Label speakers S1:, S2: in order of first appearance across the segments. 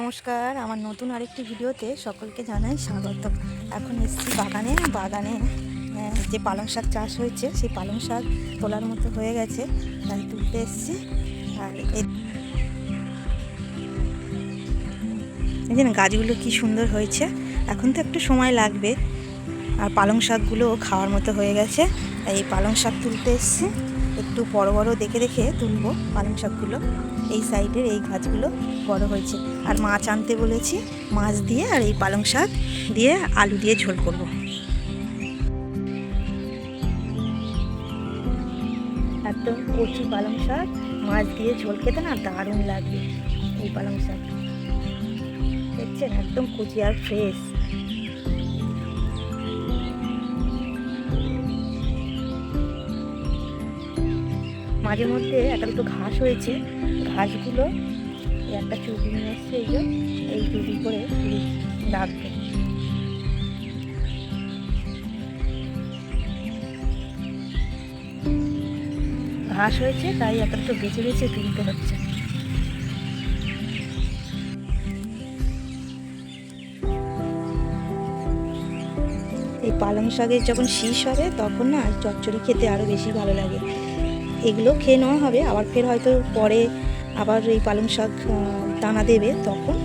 S1: নমস্কার, আমার নতুন আরেকটি ভিডিওতে সকলকে জানাই স্বাগত। এখন এসেছি বাগানে বাগানে যে পালং শাক চাষ হয়েছে, সেই পালং শাক তোলার মতো হয়ে গেছে, তাই তুলতে এসেছি। আর এই গাছগুলো কি সুন্দর হয়েছে, এখন তো একটু সময় লাগবে। আর পালং শাকগুলো খাওয়ার মতো হয়ে গেছে, তাই এই পালং শাক তুলতে এসেছি। একটু বড় বড় দেখে দেখে তুলবো পালং শাকগুলো। এই সাইডের এই গাছগুলো বড় হয়েছে। আর মাছ আনতে বলেছি, মাছ দিয়ে আর এই পালং শাক দিয়ে আলু দিয়ে ঝোল করব। একদম কচি পালং শাক, মাছ দিয়ে ঝোল খেতে না দারুণ লাগবে এই পালং শাক। দেখছেন, একদম কচি আর ফ্রেশ মাঝে মধ্যে একটা দুটো ঘাস হয়েছে। ঘাসগুলো একটা চুবি নিয়ে এসছে এই যে, এই চুবি করে রাখবে। ঘাস হয়েছে, তাই একটা দুটো বেঁচে বেছে তুলতে হচ্ছে। এই পালং শাকের যখন শীষ হবে, তখন না চচ্চড়ি খেতে আরও বেশি ভালো লাগে। এগুলো খেয়ে নেওয়া হবে। আবার ফের হয়তো পরে আবার এই পালং শাক দানা দেবে। তখন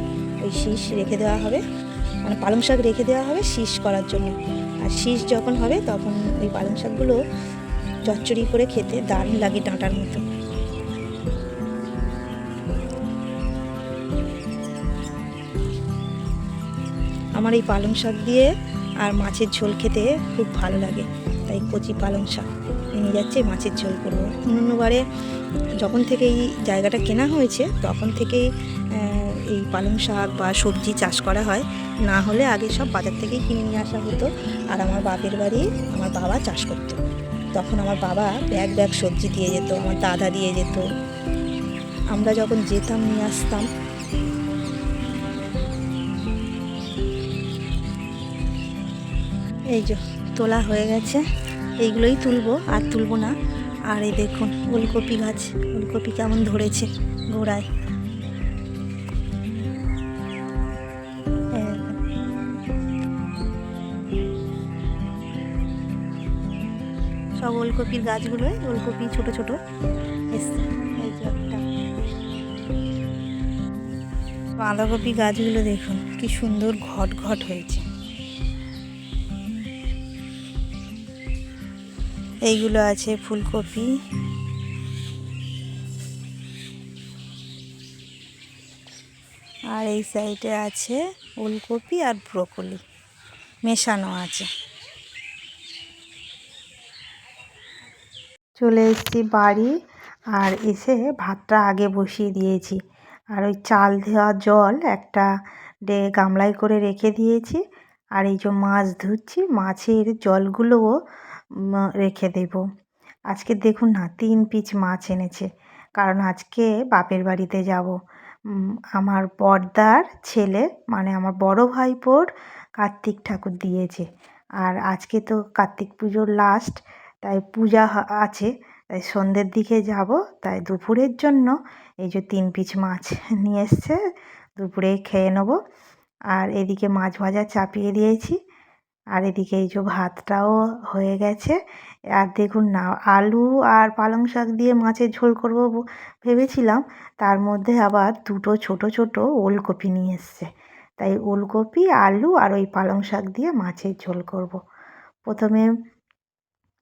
S1: ওই শীষ রেখে দেওয়া হবে। মানে পালং শাক রেখে দেওয়া হবে শীষ করার জন্য। আর শীষ যখন হবে, তখন ওই পালং শাকগুলো চচ্চড়ি করে খেতে দারুণ লাগে ডাঁটার মতো। আমার এই পালং শাক দিয়ে আর মাছের ঝোল খেতে খুব ভালো লাগে। তাই কচি পালং শাক। নিয়ে যাচ্ছে, মাছের ঝোল করব। অন্যবারে যখন থেকে এই জায়গাটা কেনা হয়েছে, তখন থেকেই এই পালং শাক বা সবজি চাষ করা হয়। না হলে আগে সব বাজার থেকেই কিনে নিয়ে আসা হতো। আর আমার বাপের বাড়ি আমার বাবা চাষ করতো। তখন আমার বাবা ব্যাগ ব্যাগ সবজি দিয়ে যেত, আমার দাদা দিয়ে যেত। আমরা যখন যেতাম, নিয়ে আসতাম। এই যে, তোলা হয়ে গেছে। এইগুলোই তুলবো, আর তুলবো না। আর এই দেখুন, ওলকপি গাছ, ওলকপি কেমন ধরেছে গোড়ায়। সব ওলকপির গাছগুলোই, ওলকপি ছোট ছোট বাঁধাকপি গাছগুলো দেখুন, কি সুন্দর ঘট ঘট হয়েছে। এইগুলো আছে, ফুলকপি। আর এই সাইডে আছে ওলকপি আর ব্রোকলি। মেশানো আছে। চলে এসেছি বাড়ি, আর এসে ভাতটা আগে বসিয়ে দিয়েছি। আর ওই চাল দেওয়া জল একটা গামলায় করে রেখে দিয়েছি। আর এই যে মাছ ধুচ্ছি মাছের জলগুলোও রেখে দেব। আজকে দেখুন না, তিন পিচ মাছ এনেছে। কারণ আজকে বাপের বাড়িতে যাব। আমার বড়দার ছেলে মানে আমার বড় ভাইপোর কার্তিক ঠাকুর দিয়েছে। আর আজকে তো কার্তিক পুজোর লাস্ট তাই পূজা আছে। তাই সন্ধ্যের দিকে যাব। তাই দুপুরের জন্য এই যে তিন পিচ মাছ নিয়ে এসছে দুপুরে খেয়ে নেব। আর এদিকে মাছ ভাজা চাপিয়ে দিয়েছি। আর এদিকে এই যে ভাতটাও হয়ে গেছে। আর দেখুন না, আলু আর পালং শাক দিয়ে মাছের ঝোল করব ভেবেছিলাম। তার মধ্যে আবার দুটো ছোট ছোট ওলকপি নিয়ে এসছে। তাই ওলকপি, আলু আর ওই পালং শাক দিয়ে মাছের ঝোল করব। প্রথমে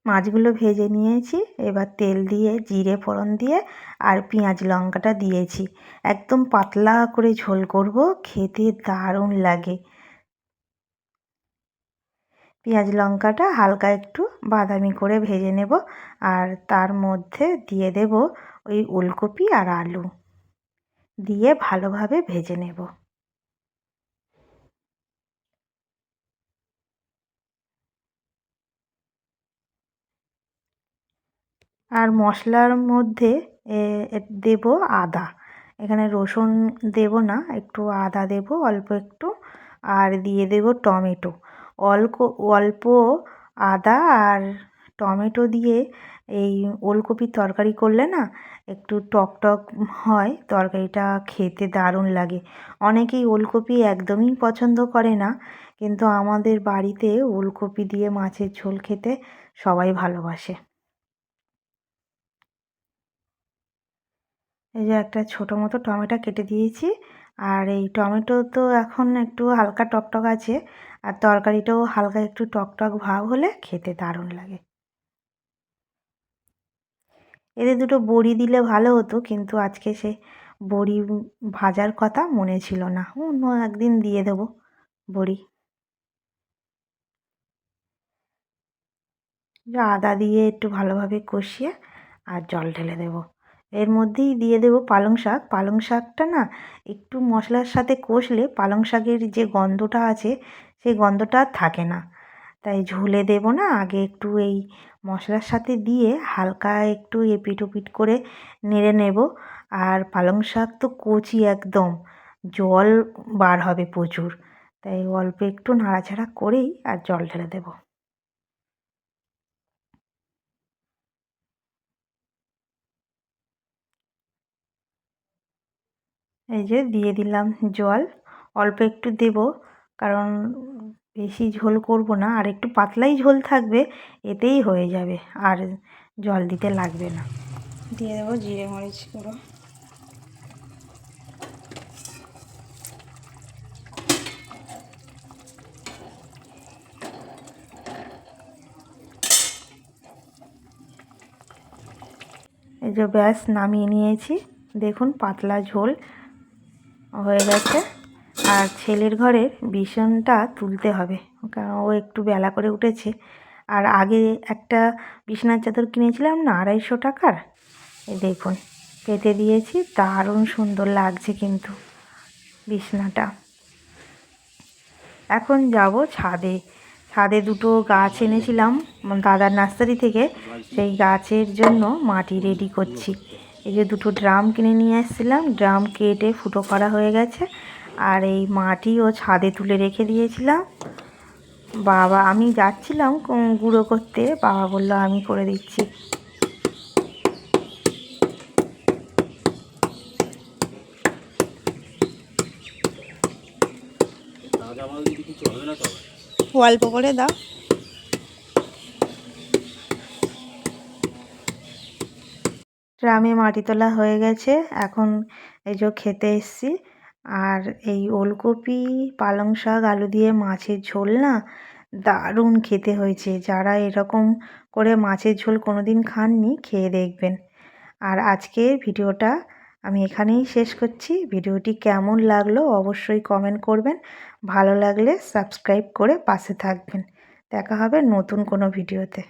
S1: মাছগুলো ভেজে নিয়েছি। এবার তেল দিয়ে, জিরে ফোড়ন দিয়ে আর পেঁয়াজ লঙ্কাটা দিয়েছি। একদম পাতলা করে ঝোল করব, খেতে দারুণ লাগে। পেঁয়াজ লঙ্কাটা হালকা একটু বাদামি করে ভেজে নেব আর তার মধ্যে দিয়ে দেব ওই ওলকপি আর আলু। দিয়ে ভালোভাবে ভেজে নেব। আর মশলার মধ্যে দেব আদা। এখানে রসুন দেব না, একটু আদা দেব, অল্প একটু। আর দিয়ে দেব টমেটো। অল্প অল্প আদা আর টমেটো দিয়ে এই ওলকপির তরকারি করলে না, একটু টক টক হয়, তরকারিটা খেতে দারুণ লাগে। অনেকেই ওলকপি একদমই পছন্দ করে না, কিন্তু আমাদের বাড়িতে ওলকপি দিয়ে মাছের ঝোল খেতে সবাই ভালোবাসে। এই যে একটা ছোটো মতো টমেটো কেটে দিয়েছি। আর এই টমেটো তো এখন একটু হালকা টকটক আছে। আর তরকারিটাও হালকা একটু টকটক ভাব হলে খেতে দারুণ লাগে। এতে দুটো বড়ি দিলে ভালো হতো, কিন্তু আজকে সে বড়ি ভাজার কথা মনে ছিল না। অন্য একদিন দিয়ে দেবো বড়ি। আদা দিয়ে একটু ভালোভাবে কষিয়ে আর জল ঢেলে দেবো। এর মধ্যেই দিয়ে দেবো পালং শাক। পালং শাকটা না একটু মশলার সাথে কষলে পালং শাকের যে গন্ধটা আছে, সেই গন্ধটা আর থাকে না। তাই ঝুলে দেবো না, আগে একটু এই মশলার সাথে দিয়ে হালকা একটু এপিট ওপিট করে নেড়ে নেব। আর পালং শাক তো কচি একদম, জল বার হবে প্রচুর। তাই অল্প একটু নাড়াচাড়া করেই আর জল ঢেলে দেবো। এই যে দিয়ে দিলাম জল। অল্প একটু দেব, কারণ বেশি ঝোল করব না, আর একটু পাতলাই ঝোল থাকবে, এতেই হয়ে যাবে, আর জল দিতে লাগবে না। দিয়ে দেবো জিরে মরিচ গুঁড়ো। এই যে ব্যাস, নামিয়ে নিয়েছি। দেখুন, পাতলা ঝোল। হয়ে গেছে। আর ছেলের ঘরের বিছানটা তুলতে হবে। কারণ ও একটু বেলা করে উঠেছে। আর আগে একটা বিছানার চাদর কিনেছিলাম না, আড়াইশো টাকার? দেখুন পেতে দিয়েছি, দারুণ সুন্দর লাগছে কিন্তু বিছানাটা। এখন যাব ছাদে। ছাদে দুটো গাছ এনেছিলাম, দাদার নার্সারি থেকে। সেই গাছের জন্য মাটি রেডি করছি। এই যে দুটো ড্রাম কিনে নিয়ে এসেছিলাম ড্রাম কেটে ফুটো করা হয়ে গেছে। আর এই মাটিও ছাদে তুলে রেখে দিয়েছিলাম। বাবা আমি যাচ্ছিলাম গুঁড়ো করতে। বাবা বলল আমি করে দিচ্ছি। অল্প করে দাও। ড্রামে মাটি তোলা হয়ে গেছে। এখন এই যে খেতে এসছি। আর এই ওলকপি, পালং শাক, আলু দিয়ে মাছের ঝোল না দারুণ খেতে হয়েছে। যারা এরকম করে মাছের ঝোল কোনো দিন খাননি, খেয়ে দেখবেন। আর আজকের ভিডিওটা আমি এখানেই শেষ করছি। ভিডিওটি কেমন লাগল অবশ্যই কমেন্ট করবেন। ভালো লাগলে সাবস্ক্রাইব করে পাশে থাকবেন। দেখা হবে নতুন কোনো ভিডিওতে।